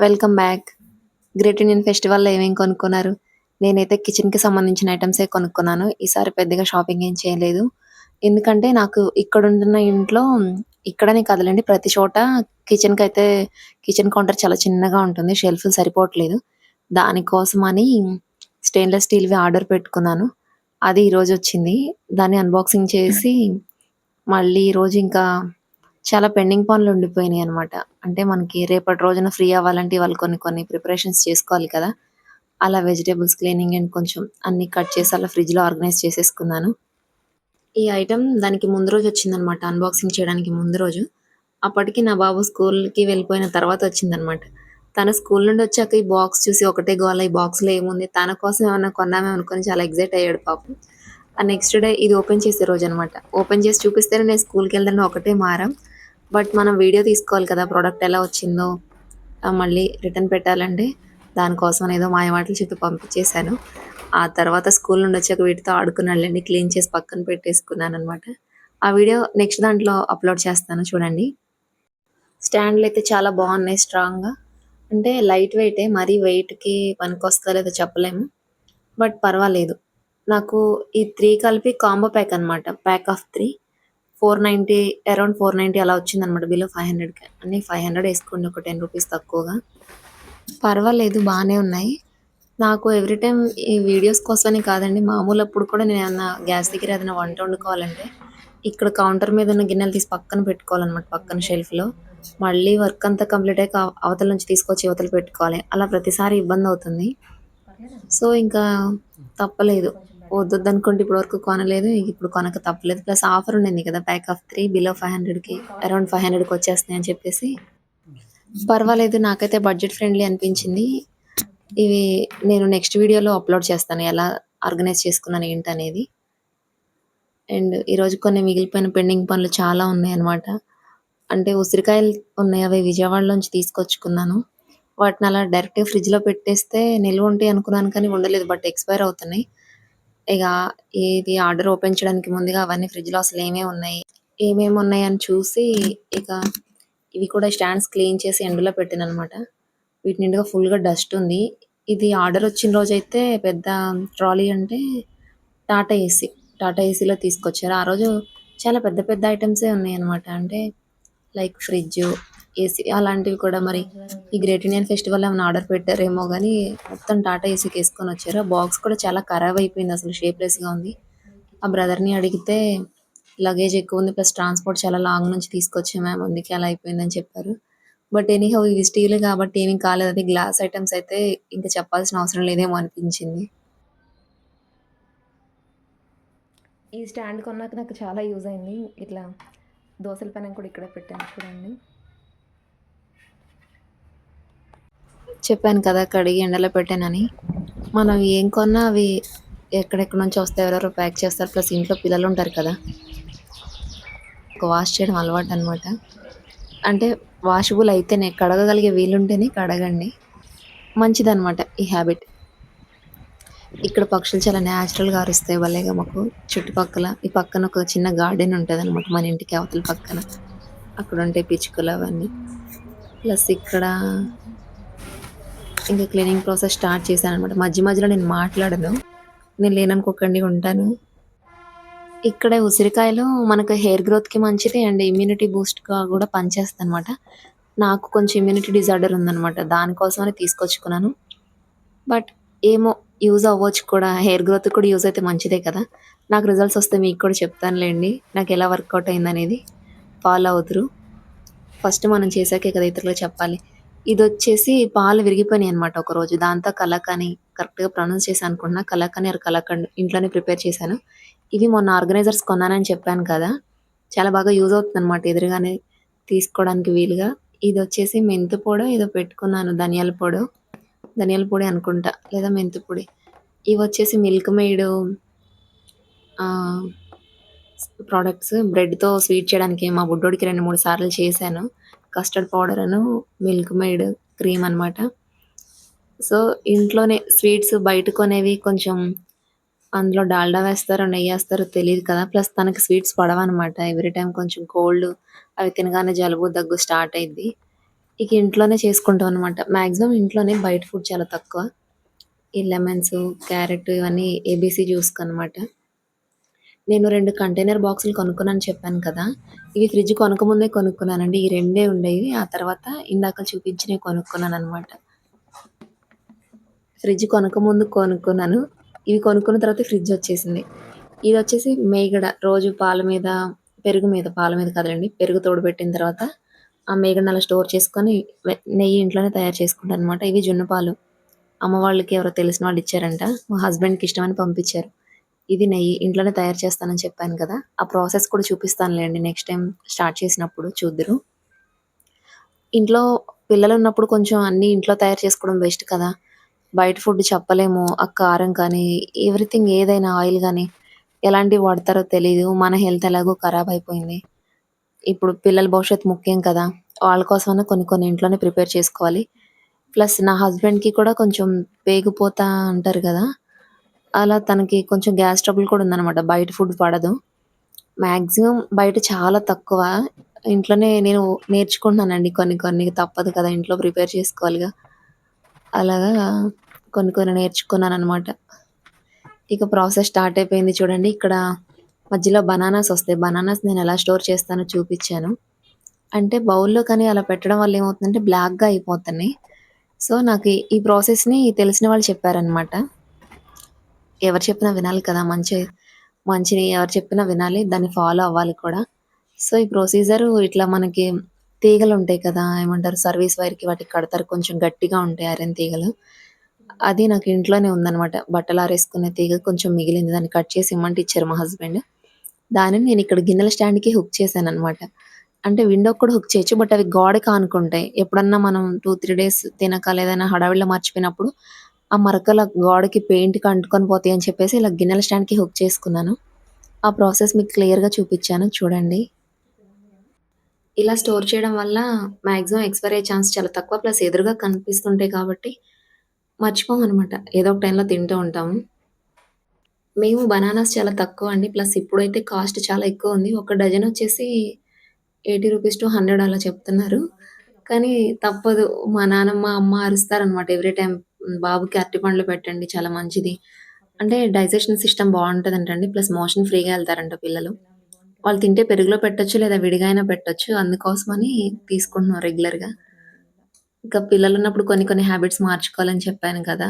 Welcome back. Great Indian ఫెస్టివల్‌లో ఏమేమి కొనుక్కున్నారు? నేనైతే కిచెన్‌కి సంబంధించిన ఐటమ్సే కొనుక్కున్నాను. ఈసారి పెద్దగా షాపింగ్ ఏం చేయలేదు. ఎందుకంటే నాకు ఇక్కడ ఉంటున్న ఇంట్లో ఇక్కడనే కదలండి ప్రతి చోట కిచెన్కి అయితే కిచెన్ కౌంటర్ చాలా చిన్నగా ఉంటుంది. షెల్ఫ్ సరిపోవట్లేదు. దానికోసమని స్టెయిన్‌లెస్ స్టీల్‌వి ఆర్డర్ పెట్టుకున్నాను. అది ఈరోజు వచ్చింది దాన్ని అన్బాక్సింగ్ చేసి మళ్ళీ ఈరోజు ఇంకా చాలా పెండింగ్ పనులు ఉండిపోయినాయి అనమాట అంటే మనకి రేపటి రోజున ఫ్రీ అవ్వాలంటే ఇవాళ కొన్ని కొన్ని ప్రిపరేషన్స్ చేసుకోవాలి కదా! అలా వెజిటబుల్స్ క్లీనింగ్ అండ్ కొంచెం అన్నీ కట్ చేసి అలా ఫ్రిడ్జ్‌లో ఆర్గనైజ్ చేసేసుకున్నాను. ఈ ఐటెమ్ దానికి ముందు రోజు వచ్చిందనమాట. అన్బాక్సింగ్ చేయడానికి ముందు రోజు. అప్పటికి నా బాబు స్కూల్‌కి వెళ్ళిపోయిన తర్వాత వచ్చిందనమాట. తను స్కూల్ నుండి వచ్చాక ఈ బాక్స్ చూసి ఒకటే గోల ఈ బాక్స్‌లో ఏముంది? తన కోసం ఏమన్నా కొన్నామేమో అనుకోని చాలా ఎక్సైట్ అయ్యాడు పాపం. ఆ నెక్స్ట్ డే ఇది ఓపెన్ చేసే రోజనమాట. ఓపెన్ చేసి చూపిస్తేనే నేను స్కూల్‌కెళ్తాను ఒకటే మారం. బట్ మనం వీడియో తీసుకోవాలి కదా! ప్రోడక్ట్ ఎలా వచ్చిందో మళ్ళీ రిటర్న్ పెట్టాలంటే దానికోసం ఏదో మాయమాటలు చెప్పి పంపించేశాను ఆ తర్వాత స్కూల్ నుండి వచ్చాక వీటితో ఆడుకున్నాళ్ళండి క్లీన్ చేసి పక్కన పెట్టేసుకున్నాను అనమాట ఆ వీడియో నెక్స్ట్ దాంట్లో అప్‌లోడ్ చేస్తాను చూడండి. స్టాండ్లు అయితే చాలా బాగున్నాయి స్ట్రాంగ్‌గా. అంటే లైట్ వెయిటే మరీ వెయిట్‌కి పనికొస్తా లేదో చెప్పలేము. బట్ పర్వాలేదు. నాకు ఈ త్రీ కలిపి కాంబో ప్యాక్ అనమాట. ప్యాక్ ఆఫ్ త్రీ 3 490 అరౌండ్ 490 అలా వచ్చిందనమాట. బిలో 500కి అన్నీ 500 ఏసుకోండి ఒక 10 రూపీస్ తక్కువగా. పర్వాలేదు బాగానే ఉన్నాయి. నాకు ఎవ్రీ టైం ఈ వీడియోస్ కోసమని కాదండి. మామూలు అప్పుడు కూడా నేను ఏమన్నా గ్యాస్ దగ్గర ఏదైనా వంట వండుకోవాలంటే ఇక్కడ కౌంటర్ మీద ఉన్న గిన్నెలు తీసి పక్కన పెట్టుకోవాలన్నమాట పక్కన షెల్ఫ్‌లో. మళ్ళీ వర్క్ అంతా కంప్లీట్ అయ్యాక అవతల నుంచి తీసుకొచ్చి యువతలు పెట్టుకోవాలి. అలా ప్రతిసారి ఇబ్బంది అవుతుంది సో, ఇంకా తప్పలేదు. వద్దొద్దనుకుంటే ఇప్పటి వరకు కొనలేదు. ఇప్పుడు కొనక తప్పలేదు. ప్లస్ ఆఫర్ ఉండింది కదా! ప్యాక్ ఆఫ్ త్రీ బిలో 500కి అరౌండ్ ఫైవ్ హండ్రెడ్కి వచ్చేస్తున్నాయి అని చెప్పేసి పర్వాలేదు నాకైతే బడ్జెట్ ఫ్రెండ్లీ అనిపించింది. ఇవి నేను నెక్స్ట్ వీడియోలో అప్‌లోడ్ చేస్తాను. ఎలా ఆర్గనైజ్ చేసుకున్నాను ఏంటనేది. అండ్ ఈరోజు కొన్ని మిగిలిపోయిన పెండింగ్ పనులు చాలా ఉన్నాయి అన్నమాట అంటే ఉసిరికాయలు ఉన్నాయి. అవి విజయవాడలోంచి తీసుకొచ్చుకున్నాను. వాటిని అలా డైరెక్ట్‌గా ఫ్రిడ్జ్‌లో పెట్టేస్తే నిల్వ ఉంటాయి అనుకున్నాను కానీ ఉండలేదు. బట్ ఎక్స్‌పైర్ అవుతున్నాయి. ఇక ఇది ఆర్డర్ ఓపెన్ చేయడానికి ముందుగా అవన్నీ ఫ్రిడ్జ్లో అసలు ఏమేమి ఉన్నాయి, ఏమేమి ఉన్నాయి అని చూసి ఇక ఇవి కూడా స్టాండ్స్ క్లీన్ చేసి ఎండలో పెట్టాననమాట. వీటి నిండుగా ఫుల్‌గా డస్ట్ ఉంది. ఇది ఆర్డర్ వచ్చిన రోజు అయితే పెద్ద ట్రాలీ అంటే టాటా ఏసీ. టాటా ఏసీలో తీసుకొచ్చారు. ఆ రోజు చాలా పెద్ద పెద్ద ఐటమ్సే ఉన్నాయి అనమాట అంటే లైక్ ఫ్రిడ్జ్ ఏసీ అలాంటివి కూడా మరి ఈ గ్రేట్ ఇండియన్ ఫెస్టివల్ ఏమైనా ఆర్డర్ పెట్టారేమో కానీ మొత్తం టాటా ఏసీకి వేసుకొని వచ్చారు. ఆ బాక్స్ కూడా చాలా ఖరాబ్ అయిపోయింది అసలు షేప్‌లెస్‌గా ఉంది. ఆ బ్రదర్‌ని అడిగితే లగేజ్ ఎక్కువ ఉంది ప్లస్ ట్రాన్స్‌పోర్ట్ చాలా లాంగ్ నుంచి తీసుకొచ్చాం మ్యామ్ అందుకే అలా అయిపోయిందని చెప్పారు. బట్ ఎనీహౌ ఇవి స్టీల్ కాబట్టి ఏమీ కాలేదు. అది గ్లాస్ ఐటమ్స్ అయితే ఇంకా చెప్పాల్సిన అవసరం లేదేమో అనిపించింది. ఈ స్టాండ్ కొన్నాక నాకు చాలా యూజ్ అయింది. ఇట్లా దోసల పైన కూడా ఇక్కడే పెట్టాను చూడండి. చెప్పాను కదా! కడిగి ఎండలో పెట్టానని. మనం ఏం కొన్నా అవి ఎక్కడెక్కడి నుంచో వస్తే ఎవరెవరో ప్యాక్ చేస్తారు. ప్లస్ ఇంట్లో పిల్లలు ఉంటారు కదా! వాష్ చేయడం అలవాటు అనమాట అంటే వాషబుల్ అయితేనే కడగగలిగే వీలుంటేనే కడగండి. మంచిదనమాట ఈ హ్యాబిట్. ఇక్కడ పక్షులు చాలా న్యాచురల్‌గా అరుస్తాయి భలేగా మాకు చుట్టుపక్కల. ఈ పక్కన ఒక చిన్న గార్డెన్ ఉంటుంది అనమాట మన ఇంటికి అవతల పక్కన. అక్కడుంటాయి పిచ్చుకలు అవన్నీ. ప్లస్ ఇక్కడ ఇంకా క్లీనింగ్ ప్రాసెస్ స్టార్ట్ చేశాను అనమాట మధ్య మధ్యలో నేను మాట్లాడను. నేను లేననుకోకండి ఉంటాను. ఇక్కడ ఉసిరికాయలు మనకు హెయిర్ గ్రోత్‌కి మంచిది అండ్ ఇమ్యూనిటీ బూస్ట్‌గా కూడా పనిచేస్తుంది అనమాట నాకు కొంచెం ఇమ్యూనిటీ డిజార్డర్ ఉందనమాట. దానికోసమని తీసుకొచ్చుకున్నాను. బట్ ఏమో యూజ్ అవ్వచ్చు కూడా. హెయిర్ గ్రోత్‌కి కూడా యూజ్ అయితే మంచిదే కదా! నాకు రిజల్ట్స్ వస్తే మీకు కూడా చెప్తానులేండి నాకు ఎలా వర్కౌట్ అయిందనేది. ఫాలో అవుతురు ఫస్ట్ మనం చేశాకే కదా ఇతరులకు చెప్పాలి. ఇది వచ్చేసి పాలు విరిగిపోయాయి అనమాట ఒక రోజు దాంతో కలాకండ్ కరెక్ట్‌గా ప్రొనౌన్స్ చేశాను అనుకుంటున్నా. కలకని ఆర్ ఇంట్లోనే ప్రిపేర్ చేశాను. ఇవి మొన్న ఆర్గనైజర్స్ కొన్నానని చెప్పాను కదా! చాలా బాగా యూజ్ అవుతుంది అనమాట ఎదురుగానే తీసుకోవడానికి వీలుగా. ఇది వచ్చేసి మెంతి పొడి ఏదో పెట్టుకున్నాను. ధనియాల పొడి ధనియాల పొడి అనుకుంటా లేదా మెంతి పొడి. ఇవి వచ్చేసి మిల్క్ మేడ్ ప్రోడక్ట్స్ బ్రెడ్‌తో స్వీట్ చేయడానికి మా బుడ్డోడికి 2, 3 సార్లు చేశాను. కస్టర్డ్ పౌడర్ అను మిల్క్ మెయిడ్ క్రీమ్ అనమాట. సో, ఇంట్లోనే స్వీట్స్ బయట కొనేవి కొంచెం అందులో డాల్డా వేస్తారో, నెయ్యేస్తారో తెలియదు కదా! ప్లస్ తనకి స్వీట్స్ పడవనమాట. ఎవ్రీ టైం కొంచెం కోల్డ్ అవి తినగానే జలుబు, దగ్గు స్టార్ట్ అయింది ఇక ఇంట్లోనే చేసుకుంటాం అనమాట. మాక్సిమం ఇంట్లోనే బయట ఫుడ్ చాలా తక్కువ. ఈ లెమన్స్, క్యారెట్ ఇవన్నీ ఏబీసీ జ్యూస్‌కనమాట. నేను రెండు కంటైనర్ బాక్సులు కొనుక్కున్నాను చెప్పాను కదా! ఇవి ఫ్రిడ్జ్ కొనకముందే కొనుక్కున్నానండి. ఈ రెండే ఉండేవి. ఆ తర్వాత ఇందాక చూపించినవి కొనుక్కున్నాననమాట. ఫ్రిడ్జ్ కొనకముందు కొనుక్కున్నాను. ఇవి కొనుక్కున్న తర్వాత ఫ్రిడ్జ్ వచ్చేసింది. ఇది వచ్చేసి మేగడ రోజు పాల మీద, పెరుగు మీద పాల మీద కదలండి పెరుగు తోడుపెట్టిన తర్వాత ఆ మేగడ అలా స్టోర్ చేసుకొని నెయ్యి ఇంట్లోనే తయారు చేసుకుంటాను అనమాట ఇవి జున్ను పాలు. అమ్మ వాళ్ళకి ఎవరో తెలిసిన వాళ్ళు ఇచ్చారంట. మా హస్బెండ్‌కి ఇష్టమని పంపించారు. ఇది నెయ్యి ఇంట్లోనే తయారు చేస్తానని చెప్పాను కదా! ఆ ప్రాసెస్ కూడా చూపిస్తానులేండి నెక్స్ట్ టైం స్టార్ట్ చేసినప్పుడు చూద్దురు. ఇంట్లో పిల్లలు ఉన్నప్పుడు కొంచెం అన్నీ ఇంట్లో తయారు చేసుకోవడం బెస్ట్ కదా! బయట ఫుడ్ చెప్పలేము. ఆ కారం కానీ, ఎవ్రీథింగ్ ఏదైనా ఆయిల్ కానీ ఎలాంటివి వాడతారో తెలియదు మన హెల్త్ ఎలాగో ఖరాబ్ అయిపోయింది. ఇప్పుడు పిల్లల భవిష్యత్తు ముఖ్యం కదా! వాళ్ళ కోసమైనా కొన్ని కొన్ని ఇంట్లోనే ప్రిపేర్ చేసుకోవాలి. ప్లస్ నా హస్బెండ్‌కి కూడా కొంచెం పేగిపోతా అంటారు కదా అలా తనకి కొంచెం గ్యాస్ ట్రబుల్ కూడా ఉందనమాట. బయట ఫుడ్ పడదు. మ్యాక్సిమం బయట చాలా తక్కువ. ఇంట్లోనే నేను నేర్చుకుంటున్నానండి కొన్ని కొన్ని తప్పదు కదా! ఇంట్లో ప్రిపేర్ చేసుకోవాలిగా. అలాగా కొన్ని కొన్ని నేర్చుకున్నాను అనమాట ఇక ప్రాసెస్ స్టార్ట్ అయిపోయింది చూడండి. ఇక్కడ మధ్యలో బనానాస్ వస్తాయి. బనానాస్ నేను ఎలా స్టోర్ చేస్తానో చూపించాను అంటే బౌల్‌లో కానీ అలా పెట్టడం వల్ల ఏమవుతుందంటే బ్లాక్‌గా అయిపోతున్నాయి. సో, నాకు ఈ ప్రాసెస్‌ని తెలిసిన వాళ్ళు చెప్పారనమాట. ఎవరు చెప్పినా వినాలి కదా! మంచి మంచిని ఎవరు చెప్పినా వినాలి. దాన్ని ఫాలో అవ్వాలి కూడా. సో, ఈ ప్రొసీజర్ ఇట్లా మనకి తీగలు ఉంటాయి కదా! ఏమంటారు సర్వీస్ వైర్‌కి వాటికి కడతారు. కొంచెం గట్టిగా ఉంటాయి ఐరన్ తీగలు. అది నాకు ఇంట్లోనే ఉందనమాట. బట్టలారేసుకునే తీగ కొంచెం మిగిలింది. దాన్ని కట్ చేసి ఇమ్మంటే ఇచ్చారు మా హస్బెండ్. దానిని నేను ఇక్కడ గిన్నెల స్టాండ్‌కి హుక్ చేశాననమాట. అంటే విండోకి కూడా హుక్ చేయొచ్చు. బట్ అవి గోడకి ఆనుకుంటాయి. ఎప్పుడన్నా మనం 2, 3 డేస్ తినక లేదైనా హడావిడిలో మర్చిపోయినప్పుడు ఆ మరకలు గోడకి పెయింట్‌కి అంటుకొని పోతాయి అని చెప్పేసి ఇలా గిన్నెల స్టాండ్‌కి హుక్ చేసుకున్నాను. ఆ ప్రాసెస్ మీకు క్లియర్‌గా చూపించాను చూడండి. ఇలా స్టోర్ చేయడం వల్ల మ్యాక్సిమం ఎక్స్‌పైర్ అయ్యే ఛాన్స్ చాలా తక్కువ. ప్లస్ ఎదురుగా కనిపిస్తుంటాయి కాబట్టి మర్చిపోమన్నమాట ఏదో ఒక టైంలో తింటూ ఉంటాము. మేము బనానాస్ చాలా తక్కువ అండి ప్లస్ ఇప్పుడైతే కాస్ట్ చాలా ఎక్కువ ఉంది ఒక డజన్ వచ్చేసి ఎయిటీ రూపీస్ టు హండ్రెడ్ అలా చెప్తున్నారు. కానీ తప్పదు. మా నానమ్మ, అమ్మ అరుస్తారనమాట ఎవ్రీ టైం బాబుకి అరటిపండ్లు పెట్టండి చాలా మంచిది. అంటే డైజెషన్ సిస్టమ్ బావుంటదంటండి. ప్లస్ మోషన్ ఫ్రీగా వెళ్తారంట పిల్లలు. వాళ్ళు తింటే పెరుగులో పెట్టొచ్చు లేదా విడిగా అయినా పెట్టొచ్చు. అందుకోసమని తీసుకుంటున్నాం రెగ్యులర్‌గా. ఇంకా పిల్లలు ఉన్నప్పుడు కొన్ని కొన్ని హ్యాబిట్స్ మార్చుకోవాలని చెప్పాను కదా!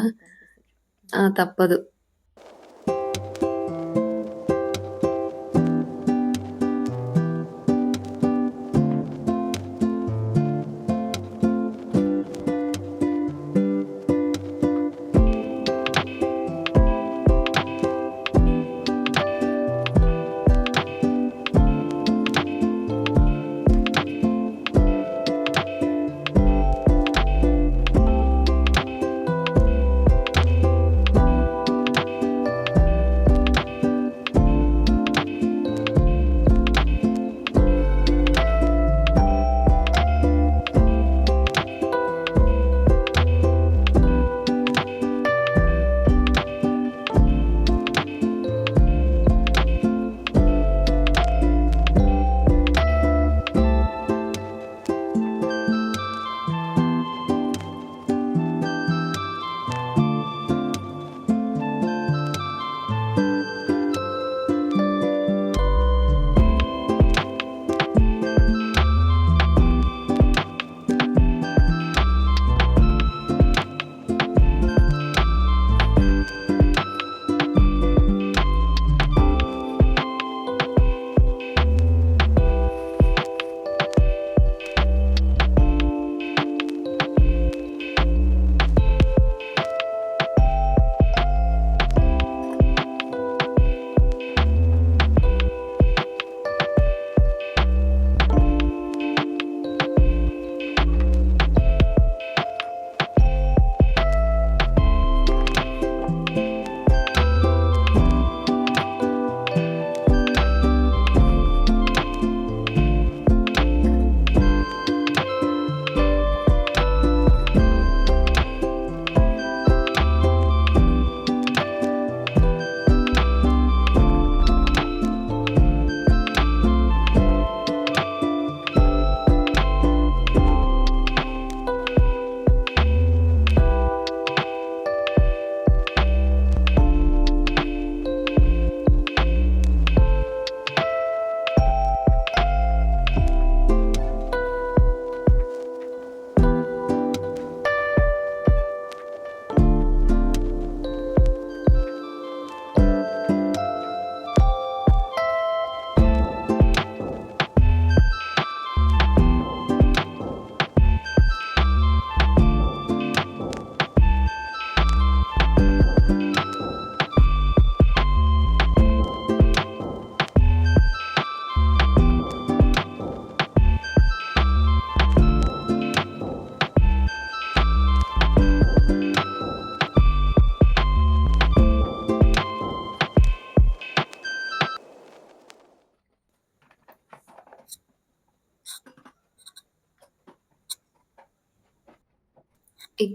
ఆ! తప్పదు.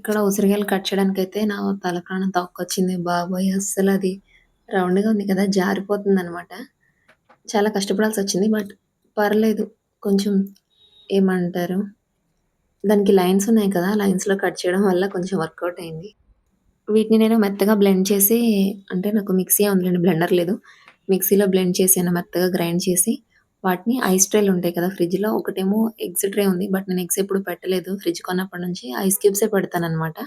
ఇక్కడ ఉసిరికాయలు కట్ చేయడానికి అయితే నా తల ప్రాణం తక్కువచ్చింది బాబోయ్! అస్సలది రౌండ్‌గా ఉంది కదా! జారిపోతుంది అనమాట చాలా కష్టపడాల్సి వచ్చింది బట్ పర్లేదు. కొంచెం ఏమంటారు? దానికి లైన్స్ ఉన్నాయి కదా! లైన్స్‌లో కట్ చేయడం వల్ల కొంచెం వర్కౌట్ అయింది. వీటిని నేను మెత్తగా బ్లెండ్ చేసి అంటే నాకు మిక్సీ ఉందండి బ్లెండర్ లేదు. మిక్సీలో బ్లెండ్ చేశాను మెత్తగా గ్రైండ్ చేసి వాటిని ఐస్ ట్రేలు ఉంటాయి కదా! ఫ్రిడ్జ్‌లో ఒకటేమో ఎగ్స్ ట్రే ఉంది. బట్ నేను ఎగ్స్ ఎప్పుడు పెట్టలేదు. ఫ్రిడ్జ్ కొన్నప్పటి నుంచి ఐస్ క్యూబ్సే పెడతానమాట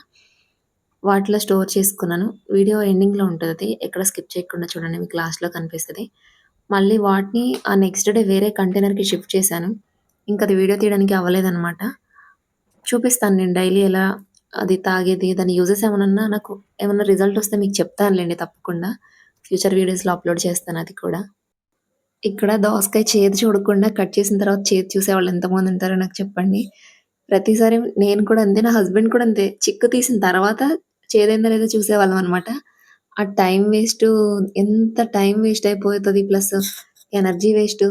వాటిలో స్టోర్ చేసుకున్నాను. వీడియో ఎండింగ్‌లో ఉంటుంది ఎక్కడ స్కిప్ చేయకుండా చూడండి. మీకు లాస్ట్‌లో కనిపిస్తుంది మళ్ళీ వాటిని ఆ నెక్స్ట్ డే వేరే కంటైనర్‌కి షిఫ్ట్ చేశాను. ఇంకా అది వీడియో తీయడానికి అవ్వలేదన్నమాట చూపిస్తాను నేను డైలీ ఎలా అది తాగేది, దాని యూజెస్ ఏమన్నా నాకు ఏమన్నా రిజల్ట్ వస్తే మీకు చెప్తానులేండి తప్పకుండా. ఫ్యూచర్ వీడియోస్‌లో అప్‌లోడ్ చేస్తాను అది కూడా. ఇక్కడ దోసకాయ చేదు చూడకుండా కట్ చేసిన తర్వాత చేదు చూసేవాళ్ళు ఎంతమంది ఉంటారో నాకు చెప్పండి. ప్రతిసారి నేను కూడా అంతే. నా హస్బెండ్ కూడా అంతే. చిక్కు తీసిన తర్వాత చేదైందో లేదో చూసేవాళ్ళం అనమాట. ఆ టైం వేస్ట్ ఎంత టైం వేస్ట్ అయిపోతుంది ప్లస్ ఎనర్జీ వేస్ట్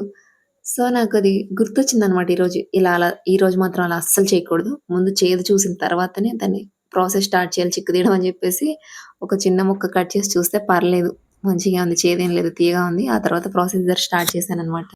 సో, నాకు అది గుర్తొచ్చిందనమాట ఈరోజు. ఇలా అలా ఈరోజు మాత్రం అలా అస్సలు చేయకూడదు. ముందు చేదు చూసిన తర్వాతనే దాన్ని ప్రాసెస్ స్టార్ట్ చేయాలి చిక్కు తీయడం అని చెప్పేసి ఒక చిన్న ముక్క కట్ చేసి చూస్తే పర్లేదు. మంచిగా ఉంది. చేదేం లేదు. తియ్యగా ఉంది. ఆ తర్వాత ప్రొసీజర్ స్టార్ట్ చేశాననమాట.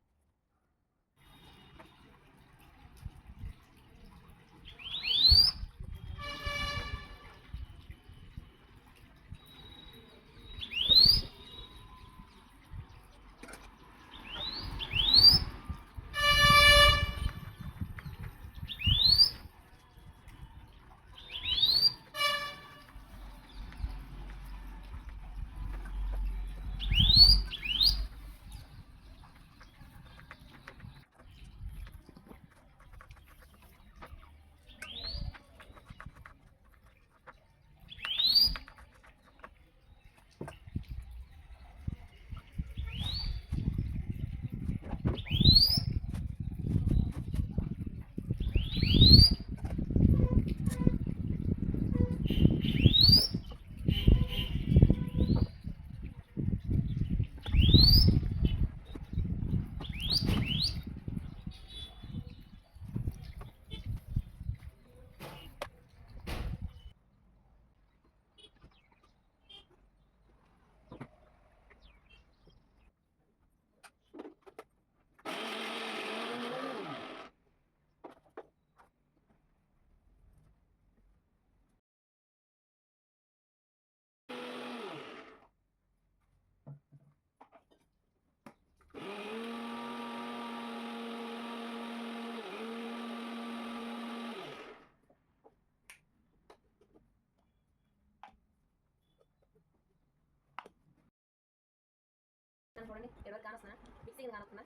చూడండి ఎవరు కానొస్తున్నా మిక్సీ కానొస్తున్నా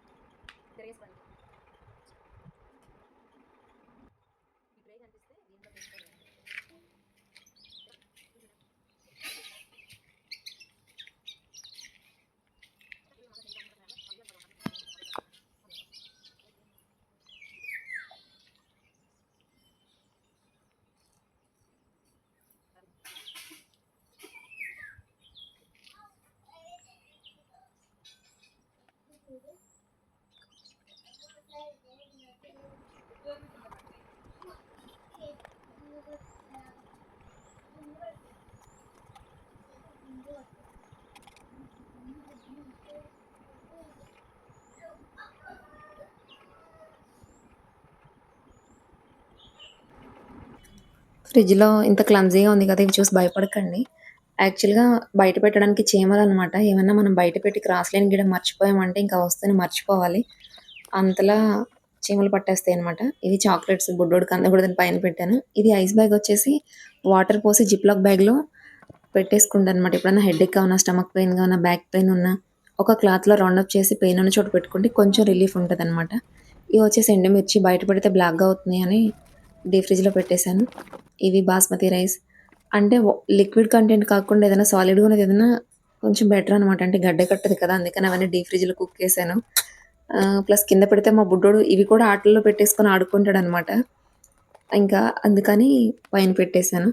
తిరిగేసుకోండి. ఫ్రిడ్జ్‌లో ఇంత క్లమ్జీగా ఉంది కదా! ఇవి చూసి భయపడకండి. యాక్చువల్‌గా బయట పెట్టడానికి చీమలనమాట. ఏమన్నా మనం బయట పెట్టి క్రాస్ లైన్ గిడ మర్చిపోయామంటే ఇంకా ఆ మర్చిపోవాలి. అంతలా చీమలు పట్టేస్తాయనమాట. ఇవి చాక్లెట్స్ బుడ్డోడికి దాని పైన పెట్టాను. ఇది ఐస్ బ్యాగ్ వచ్చేసి వాటర్ పోసి జిప్‌లాక్ బ్యాగ్‌లో పెట్టేసుకుంటాననమాట. ఎప్పుడైనా హెడేక్‌గా ఉన్నా, స్టమక్ పెయిన్‌గా ఉన్నా, బ్యాక్ పెయిన్ ఉన్నా ఒక క్లాత్‌లో రౌండ్ అప్ చేసి పెయిన్ ఉన్న చోట పెట్టుకుంటే కొంచెం రిలీఫ్ ఉంటదనమాట. ఇవి వచ్చేసి ఎండుమిర్చి బయట పెడితే బ్లాక్‌గా అని డీప్ ఫ్రిడ్జ్‌లో పెట్టేశాను. ఇవి బాస్మతి రైస్. అంటే లిక్విడ్ కంటెంట్ కాకుండా ఏదైనా సాలిడ్‌గా ఉన్నది ఏదైనా కొంచెం బెటర్ అనమాట. అంటే గడ్డ కట్టదు కదా! అందుకని అవన్నీ డీప్ ఫ్రిడ్జ్‌లో కుక్ చేశాను. ప్లస్ కింద పెడితే మా బుడ్డోడు ఇవి కూడా ఆటల్లో పెట్టేసుకొని ఆడుకుంటాడు అనమాట ఇంకా అందుకని పైన పెట్టేశాను.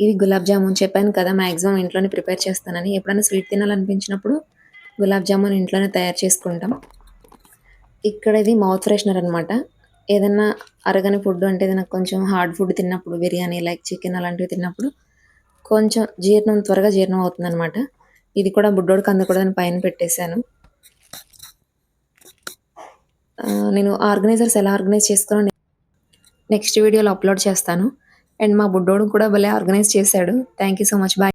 ఇవి గులాబ్ జామున్ చెప్పాను కదా! మ్యాక్సిమం ఇంట్లోనే ప్రిపేర్ చేస్తానని. ఎప్పుడైనా స్వీట్ తినాలనిపించినప్పుడు గులాబ్ జామున్ ఇంట్లోనే తయారు చేసుకుంటాం. ఇక్కడ ఇది మౌత్ ఫ్రెషనర్ అనమాట. ఏదన్నా అరగని ఫుడ్ అంటే నాకు కొంచెం హార్డ్ ఫుడ్ తిన్నప్పుడు బిర్యానీ లైక్ చికెన్ అలాంటివి తిన్నప్పుడు కొంచెం జీర్ణం త్వరగా జీర్ణం అవుతుంది అనమాట ఇది కూడా బుడ్డోడికి అందకూడదని పైన పెట్టేశాను. నేను ఆర్గనైజర్స్ ఎలా ఆర్గనైజ్ చేసుకోవాలో నెక్స్ట్ వీడియోలో అప్లోడ్ చేస్తాను. అండ్ మా బుడ్డోడు కూడా భలే ఆర్గనైజ్ చేశాడు. Thank you so much. Bye.